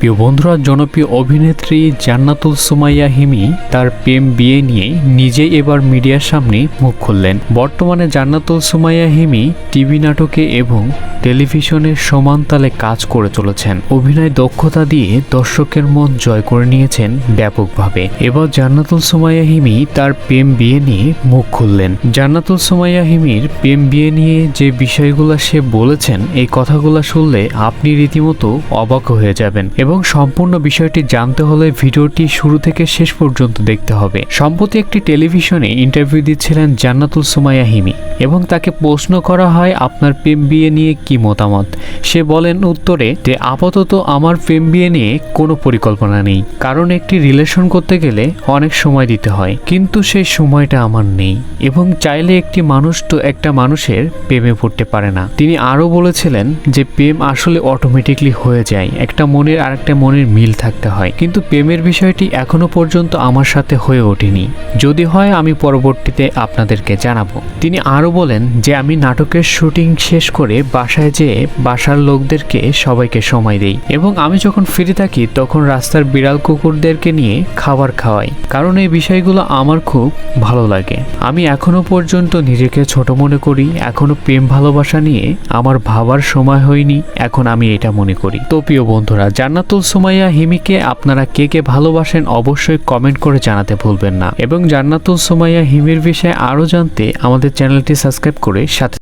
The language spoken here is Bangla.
প্রিয় বন্ধুরা, জনপ্রিয় অভিনেত্রী জান্নাতুল সুমাইয়া হিমি তার প্রেম বিয়ে নিয়ে নিজেই এবার মিডিয়ার সামনে মুখ খুললেন। বর্তমানে জান্নাতুল সুমাইয়া হিমি টিভি নাটকে এবং টেলিভিশনে সমান তালে কাজ করে চলেছেন। অভিনয় দক্ষতা দিয়ে দর্শকের মন জয় করে নিয়েছেন ব্যাপকভাবে। এবার জান্নাতুল সুমাইয়া হিমি তার প্রেম বিয়ে নিয়ে মুখ খুললেন। জান্নাতুল সুমাইয়া হিমির প্রেম বিয়ে নিয়ে যে বিষয়গুলো সে বলেছেন, এই কথাগুলো শুনলে আপনি রীতিমতো অবাক হয়ে যাবেন। এবং সম্পূর্ণ বিষয়টি জানতে হলে ভিডিওটি শুরু থেকে শেষ পর্যন্ত দেখতে হবে। সম্প্রতি একটি টেলিভিশনে ইন্টারভিউ দিচ্ছিলেন জান্নাতুল সুমাইয়া হিমি এবং তাকে প্রশ্ন করা হয়, আপনার প্রেম বিয়ে নিয়ে কি মতামত? সে বলেন উত্তরে, যে আপাতত আমার প্রেম বিয়ে নিয়ে কোনো পরিকল্পনা নেই। কারণ একটি রিলেশন করতে গেলে অনেক সময় দিতে হয়। কিন্তু সেই সময়টা আমার নেই এবং চাইলে একটি মানুষ তো একটা মানুষের প্রেমে পড়তে পারে না। তিনি আরও বলেছিলেন যে, প্রেম আসলে অটোমেটিকলি হয়ে যায়। একটা মনের আর একটা মনের মিল থাকতে হয়। কিন্তু প্রেমের বিষয়টি এখনও পর্যন্ত আমার সাথে হয়ে ওঠেনি। যদি হয়, আমি পরবর্তীতে আপনাদেরকে জানাব। তিনি আরও বলেন যে, আমি নাটকের শুটিং শেষ করে বাসায় যেয়ে বাসার লোকদেরকে সবাইকে সময় দেই এবং আমি যখন ফিরে থাকি, তখন রাস্তার বিড়াল কুকুরদেরকে নিয়ে খাবার খাওয়াই। কারণ এই বিষয়গুলো আমার খুব ভালো লাগে। আমি এখনও পর্যন্ত নিজেকে ছোট মনে করি, এখনও প্রেম ভালোবাসা নিয়ে আমার ভাবার সময় হয়নি, এখন আমি এটা মনে করি। তো প্রিয় বন্ধুরা জান্নাতুল সুমাইয়া হিমিকে আপনারা কে কে ভালোবাসেন অবশ্যই কমেন্ট করে জানাতে ভুলবেন না। এবং জান্নাতুল সুমাইয়া হিমির বিষয়ে আরও জানতে আমাদের চ্যানেলটি সাবস্ক্রাইব করে সাথে